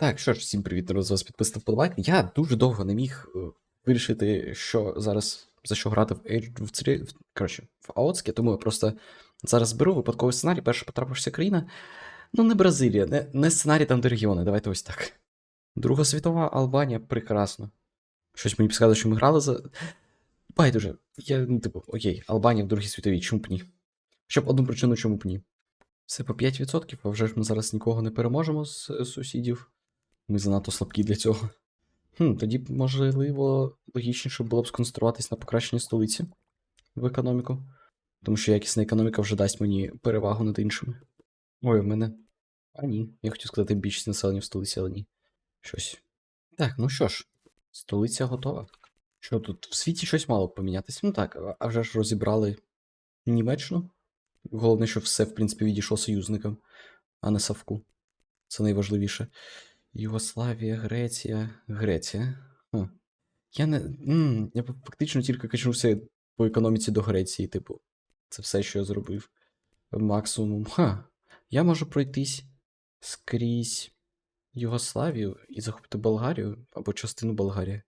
Так, що ж, всім привіт, народ, вас підписати вподобайки. Я дуже довго не міг е, вирішити, що зараз за що грати в Age of 3, в- коротше, в Аоцьке, тому я просто зараз беру випадковий сценарій, перша потрапився країна. Ну, не Бразилія, не, не сценарій там, де регіони, давайте ось так. Друга світова Албанія, прекрасно. Щось мені підказує, що ми грали за. Байдуже, я, ну, типу, окей, Албанія в Другій світовій, чому б ні? Щоб одну причину, чому б ні. Все по 5%, а вже ж ми зараз нікого не переможемо з сусідів. Ми занадто слабкі для цього. Хм, тоді, можливо, логічніше було б сконцентруватись на покращенні столиці в економіку. Тому що якісна економіка вже дасть мені перевагу над іншими. Ой, у мене. А ні. Я хотів сказати більшість населення в столиці, але ні. Щось. Так, ну що ж, столиця готова. Що тут? В світі щось мало б помінятися. Ну так, а вже ж розібрали Німеччину. Головне, що все, в принципі, відійшло союзникам, а не Савку. Це найважливіше. Югославія, Греція. Греція. Хм. Я не. м, я фактично тільки качнувся по економіці до Греції, типу. Це все, що я зробив. Максимум. Ха. Я можу пройтись скрізь Югославію і захопити Болгарію або частину Болгарії.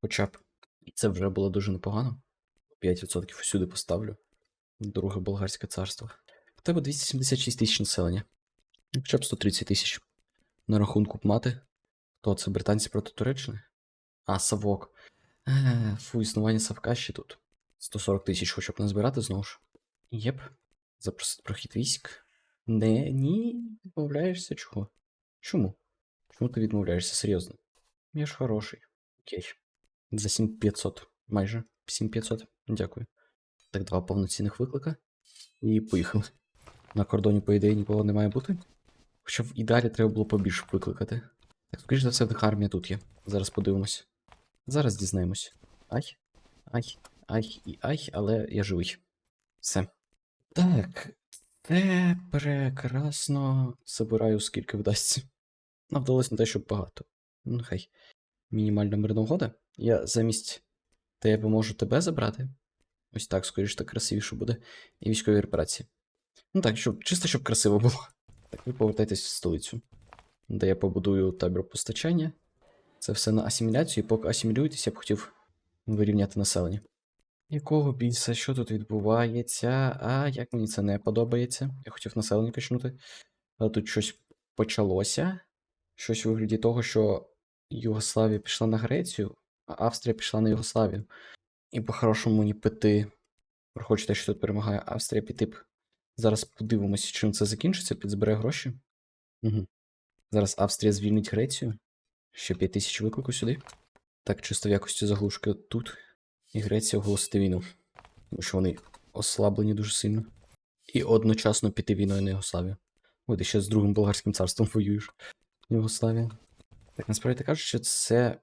Хоча б. І це вже було дуже непогано. 5% усюди поставлю. Друге болгарське царство. В тебе 276 тисяч населення. Хоча б 130 тисяч. На рахунку мати. Хто це британці проти Туреччини? А, Савок. Е, фу, існування Савка ще тут. 140 тисяч хоча б назбирати знову ж. Єп. Запросити прохід військ. Не, ні, відмовляєшся чого? Чому? Чому ти відмовляєшся серйозно? Я ж хороший. Окей. За 7500. Майже 7500. Дякую. Так, два повноцінних виклика. І поїхали. На кордоні, по ідеї, нікого не має бути. Хоча в ідеалі треба було побільше викликати. Так, скоріш за все, в них армія тут є. Зараз подивимось. Зараз дізнаємось. Ай. Ай, ай і ай, але я живий. Все. Так. Це прекрасно. Забираю, скільки вдасться. Нам вдалося не те, щоб багато. Ну, хай. Мінімальна мирна угода. Я замість тебе можу тебе забрати. Ось так, скоріш так красивіше буде. І військові операції. Ну так, щоб, чисто щоб красиво було. Так, ви повертайтесь в столицю, де я побудую табір постачання. Це все на асиміляцію, і поки асимілюєтесь, я б хотів вирівняти населення. Якого біса, що тут відбувається? А як мені це не подобається? Я хотів населення качнути. Але тут щось почалося. Щось у вигляді того, що Югославія пішла на Грецію, а Австрія пішла на Югославію. І по-хорошому мені піти. Хочете, що тут перемагає Австрія, піти б. Зараз подивимось, чим це закінчиться, підзбере гроші. Угу. Зараз Австрія звільнить Грецію. Ще 5 тисяч виклику сюди. Так, чисто в якості заглушки тут. І Греція оголосити війну. Тому що вони ослаблені дуже сильно. І одночасно піти війною на Югославію. Ой, ти ще з другим болгарським царством воюєш. Югославія. Так, насправді кажуть, що це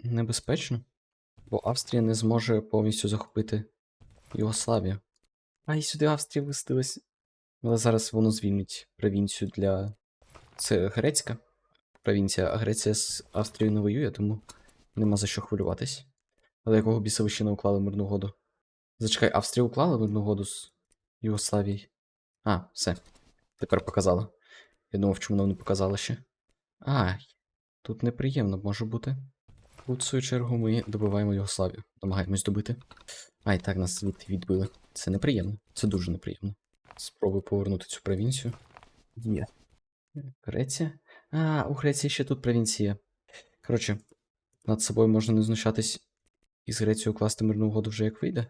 небезпечно, бо Австрія не зможе повністю захопити Югославію. А і сюди Австрія вистилась. Але зараз воно звільнить провінцію для. Це грецька провінція, а Греція з Австрією не воює, тому нема за що хвилюватись. Але якого біса ви ще не уклали мирну угоду? Зачекай, Австрія уклала мирну угоду з Югославією? А, все. Тепер показала. Я думав, чому вона не показала ще. Ай, тут неприємно може бути. У свою чергу ми добиваємо Югославію. Намагаємось добити. Ай, так, нас звідти відбили. Це неприємно. Це дуже неприємно. Спробую повернути цю провінцію. Є. Греція? А, у Греції ще тут провінція. Коротше, над собою можна не знущатись і з Грецією укласти мирну угоду вже як вийде.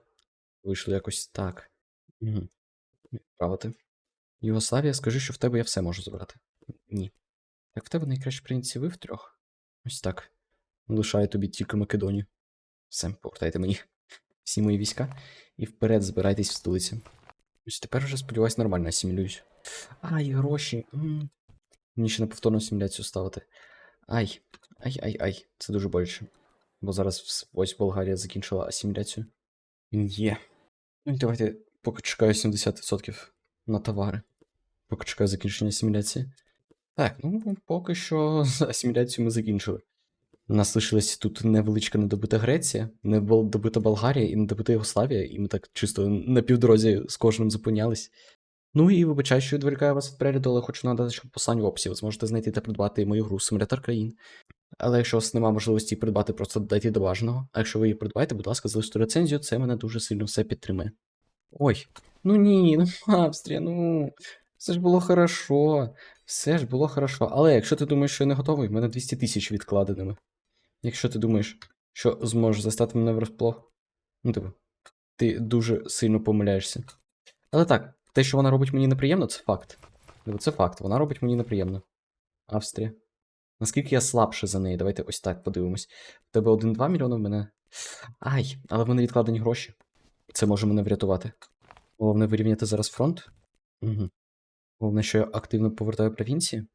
Вийшло якось так. Угу. Відправити. Югославія, скажи, що в тебе я все можу забрати. Ні. Так в тебе найкращі провінції ви втрьох. Ось так. Лишаю тобі тільки Македонію. Все, повертайте мені всі мої війська і вперед збирайтесь в столиці. Ось тепер вже, сподіваюсь, нормально асимілююсь. Ай, гроші. Мені ще на повторну асиміляцію ставити. Ай, ай, ай, ай. Це дуже боляче. Бо зараз ось Болгарія закінчила асиміляцію. Є. Ну і давайте поки чекаю 70% на товари. Поки чекаю закінчення асиміляції. Так, ну поки що з ми закінчили. У нас лишилась тут невеличка недобита Греція, недобита Болгарія і недобита Югославія, і ми так чисто на півдорозі з кожним зупинялись. Ну і вибачаю, що відволікаю вас від перегляду, але хочу нагадати, що в в описі ви зможете знайти та придбати мою гру Симулятор країн. Але якщо у вас немає можливості придбати, просто додайте до бажаного. А якщо ви її придбаєте, будь ласка, залиште рецензію, це мене дуже сильно все підтримує. Ой, ну ні, ну Австрія, ну. Все ж було хорошо. Все ж було хорошо. Але якщо ти думаєш, що я не готовий, в мене 200 тисяч відкладеними. Якщо ти думаєш, що зможеш застати мене врасплох, ну типу, ти дуже сильно помиляєшся. Але так, те, що вона робить мені неприємно, це факт. Типу, Це факт, вона робить мені неприємно. Австрія. Наскільки я слабше за неї? Давайте ось так подивимось. В тебе 1-2 мільйони в мене. Ай, але в мене відкладені гроші. Це може мене врятувати. Головне вирівняти зараз фронт. Угу. Головне, що я активно повертаю провінції.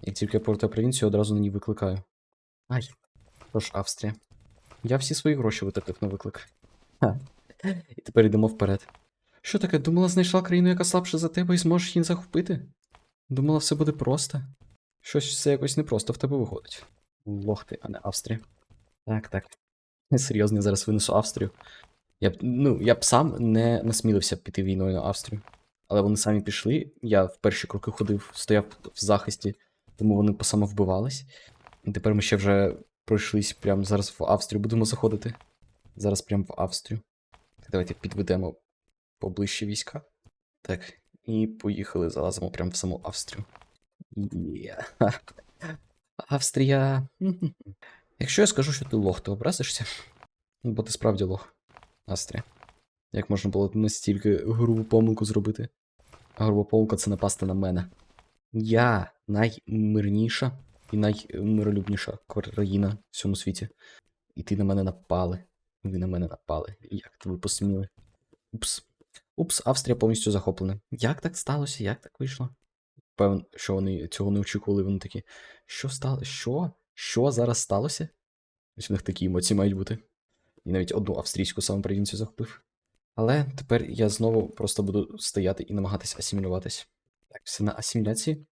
Як тільки я повертаю провінцію, одразу на ній викликаю. Ай. Тож, Австрія. Я всі свої гроші витратив на виклик. Ха. І тепер йдемо вперед. Що таке? Думала, знайшла країну, яка слабша за тебе, і зможеш її захопити? Думала, все буде просто. Щось все якось непросто в тебе виходить. Лох ти, а не Австрія. Так, так. Серйозно, я зараз винесу Австрію. Я б, ну, я б сам не насмілився піти війною на Австрію. Але вони самі пішли. Я в перші кроки ходив, стояв в захисті, тому вони посамовбивались. І тепер ми ще вже пройшлись прямо зараз в Австрію. Будемо заходити. Зараз прямо в Австрію. Давайте підведемо поближче війська. Так, і поїхали, залазимо прямо в саму Австрію. Ха. Австрія. Якщо я скажу, що ти лох, ти образишся? Ну, Бо ти справді лох. Австрія. Як можна було настільки грубу помилку зробити? Груба помилка це напасти на мене. Я наймирніша і наймиролюбніша країна в цьому світі. І ти на мене напали. Ви на мене напали. Як ви посміли? Упс. Упс, Австрія повністю захоплена. Як так сталося? Як так вийшло? Певен, що вони цього не очікували, вони такі. Що стало? Що? Що зараз сталося? Ось в них такі емоції мають бути. І навіть одну австрійську самопровінцію захопив. Але тепер я знову просто буду стояти і намагатись асимілюватись. Так, все на асиміляції.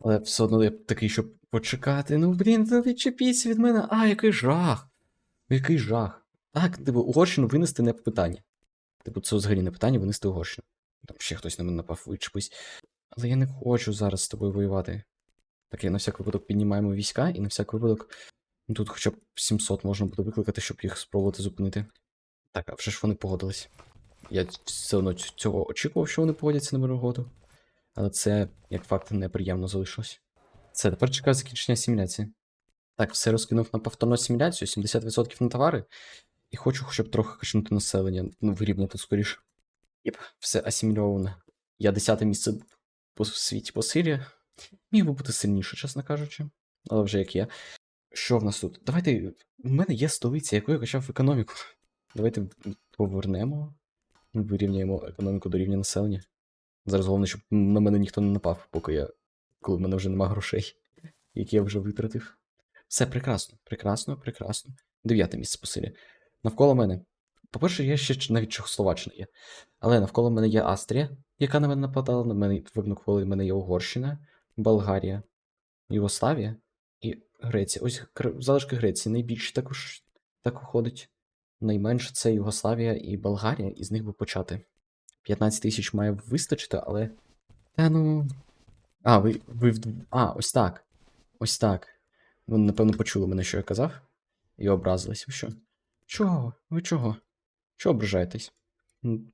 Але все одно я такий, щоб почекати. Ну, блін, ну відчепіться від мене. А, який жах. Який жах. Так, типу, Угорщину винести не питання. Типу, це взагалі не питання винести Угорщину. Там ще хтось на мене напав, вичепись. Але я не хочу зараз з тобою воювати. Так, я на всяк випадок піднімаємо війська, і на всяк випадок. Ну, тут хоча б 700 можна буде викликати, щоб їх спробувати зупинити. Так, а вже ж вони погодились. Я все одно цього очікував, що вони погодяться на мирну угоду. Але це, як факт, неприємно залишилось. Це тепер чекаю закінчення асиміляції. Так, все розкинув на повторну асиміляцію, 70% на товари. І хочу хоча б трохи качнути населення, ну, вирівняти скоріше. Єп, все асимільовано. Я десяте місце по світі по силі. Міг би бути сильніше, чесно кажучи. Але вже як є. Що в нас тут? Давайте. У мене є столиця, яку я качав економіку. Давайте повернемо. Вирівняємо економіку до рівня населення. Зараз головне, щоб на мене ніхто не напав, поки я. Коли в мене вже нема грошей, які я вже витратив. Все прекрасно, прекрасно, прекрасно. Дев'яте місце по силі. Навколо мене. По-перше, я ще навіть Чехословаччина є. Але навколо мене є Австрія, яка на мене нападала, на мене навколо мене є Угорщина, Болгарія, Югославія і Греція. Ось залишки Греції найбільше також так виходить. Найменше це Югославія і Болгарія, і з них би почати. 15 тисяч має вистачити, але. Та ну. А, ви. ви вд... А, ось так. Ось так. Ви, напевно, почули мене, що я казав, і образились. Ви що? Чого? Ви чого? Чого ображаєтесь?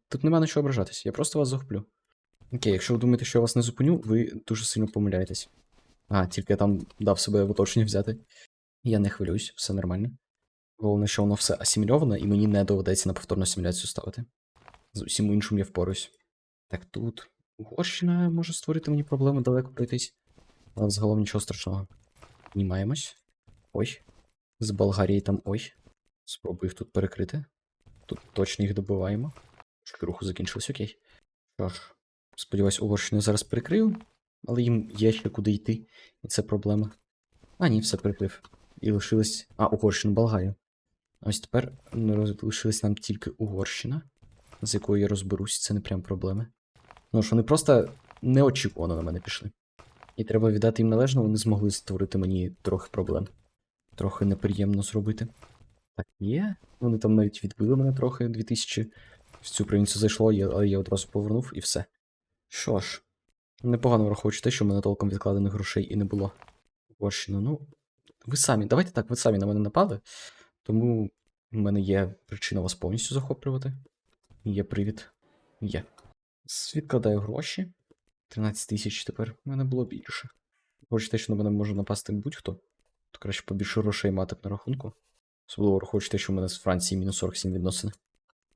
Тут нема на що ображатись, я просто вас захоплю. Окей, якщо ви думаєте, що я вас не зупиню, ви дуже сильно помиляєтесь. А, тільки я там дав себе в оточення взяти. Я не хвилююсь, все нормально. Головне, що воно все асимільовано, і мені не доведеться на повторну асиміляцію ставити. З усім іншим я впораюсь. Так тут. Угорщина може створити мені проблеми далеко пройтись. Але загалом нічого страшного. Знімаємось. Ой. З Болгарії там ой. Спробую їх тут перекрити. Тут точно їх добиваємо. Руху закінчилось, окей. Що ж, сподіваюсь, Угорщину зараз перекрию, але їм є ще куди йти, і це проблема. А, ні, все перекрив. І лишилось. А, Угорщину, Болгарію. Ось тепер не лишилась нам тільки Угорщина, з якою я розберусь, це не прям проблеми. Ну ж, вони просто неочікувано на мене пішли. І треба віддати їм належно, вони змогли створити мені трохи проблем. Трохи неприємно зробити. Так, є. Вони там навіть відбили мене трохи 2000. В цю провінцію зайшло, я- я одразу повернув і все. Що ж, непогано враховуючи те, що в мене толком відкладених грошей і не було. Угорщина, ну. Ви самі, давайте так, ви самі на мене напали. Тому в мене є причина вас повністю захоплювати. Є привід. Є. Відкладаю гроші. 13 тисяч тепер. У мене було більше. Хочете, що на мене може напасти будь-хто, то краще побільше грошей мати б на рахунку. Особливо враховуючи те, що в мене з Франції мінус 47 відносини.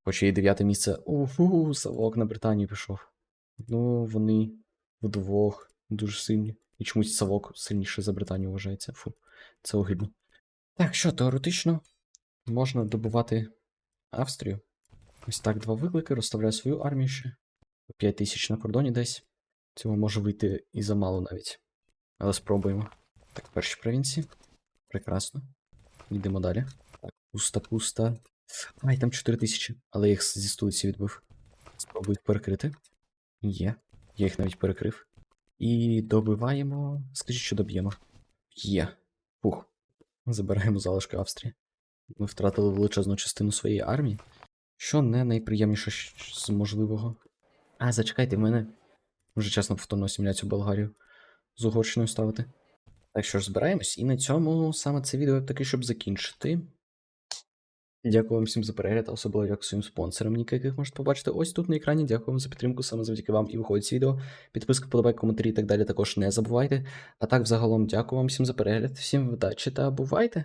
Хоч і дев'яте місце. Уфу, Савок на Британію пішов. Ну, вони вдвох дуже сильні. І чомусь Савок сильніше за Британію вважається. Фу, це огидно. Так, що, теоретично можна добувати Австрію. Ось так два виклики, розставляю свою армію ще. 5 тисяч на кордоні десь. Цього може вийти і замало навіть. Але спробуємо. Так, перші провінції. Прекрасно. Йдемо далі. Так, пуста, пуста. Ай, там 4 тисячі, але я їх зі столиці відбив. Спробую перекрити. Є. Я їх навіть перекрив. І добиваємо. Скажіть, що доб'ємо. Є. Пух. Забираємо залишки Австрії. Ми втратили величезну частину своєї армії. Що не найприємніше з можливого. А, зачекайте, в мене вже чесно повторно асиміляцію Болгарію з Угорщиною ставити. Так що ж, збираємось, і на цьому саме це відео таки, щоб закінчити. Дякую вам всім за перегляд, особливо дякую своїм спонсорам, ніки, яких можете побачити ось тут на екрані. Дякую вам за підтримку, саме завдяки вам і виходить це відео. Підписка, подобайки, коментарі і так далі також не забувайте. А так, взагалом, дякую вам всім за перегляд, всім вдачі та бувайте!